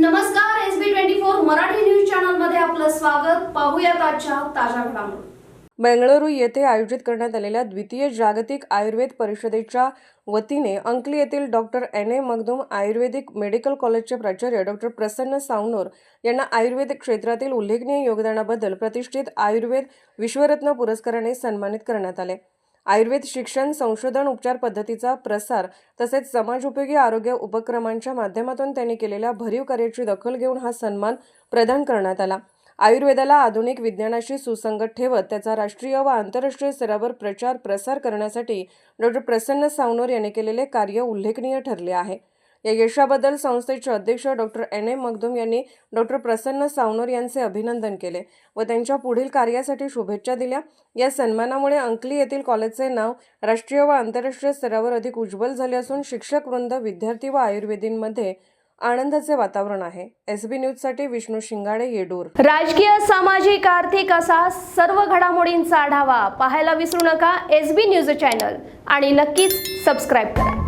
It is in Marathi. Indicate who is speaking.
Speaker 1: नमस्कार S B twenty four Marathi news चॅनलमध्ये आपलं स्वागत. पाहूयात आजच्या ताज्या घडामोडी.
Speaker 2: बेंगळुरू येथे आयोजित करण्यात आलेल्या द्वितीय जागतिक आयुर्वेद परिषदेच्या वतीने अंकली येथील doctor N A Magdum ayurvedic medical कॉलेजचे प्राचार्य डॉक्टर प्रसन्न सावनोर यांना आयुर्वेद क्षेत्रातील उल्लेखनीय योगदानाबद्दल प्रतिष्ठित आयुर्वेद विश्वरत्न पुरस्काराने सन्मानित करण्यात आले. आयुर्वेद शिक्षण संशोधन उपचार पद्धतीचा प्रसार तसेच समाजोपयोगी आरोग्य उपक्रमांच्या माध्यमातून त्यांनी केलेल्या भरीव कार्याची दखल घेऊन हा सन्मान प्रदान करण्यात आला. आयुर्वेदाला आधुनिक विज्ञानाशी सुसंगत ठेवत त्याचा राष्ट्रीय व आंतरराष्ट्रीय स्तरावर प्रचार प्रसार करण्यासाठी डॉक्टर प्रसन्न सावनोर यांनी केलेले कार्य उल्लेखनीय ठरले आहे. या यशाबद्दल संस्थेचे अध्यक्ष डॉक्टर एन एम मगदूम यांनी डॉक्टर प्रसन्न सावनोर यांचे अभिनंदन केले व त्यांच्या पुढील कार्यासाठी शुभेच्छा दिल्या. या सन्मानामुळे अंकली येथील कॉलेजचे नाव राष्ट्रीय व आंतरराष्ट्रीय स्तरावर अधिक उज्ज्वल झाले असून शिक्षक वृंद विद्यार्थी व आयुर्वेदींमध्ये आनंदाचे वातावरण आहे. एस बी न्यूजसाठी विष्णू शिंगाडे येडूर.
Speaker 1: राजकीय सामाजिक आर्थिक असा सर्व घडामोडींचा आढावा पाहायला विसरू नका. एस बी न्यूज चॅनल आणि नक्कीच सबस्क्राईब करा.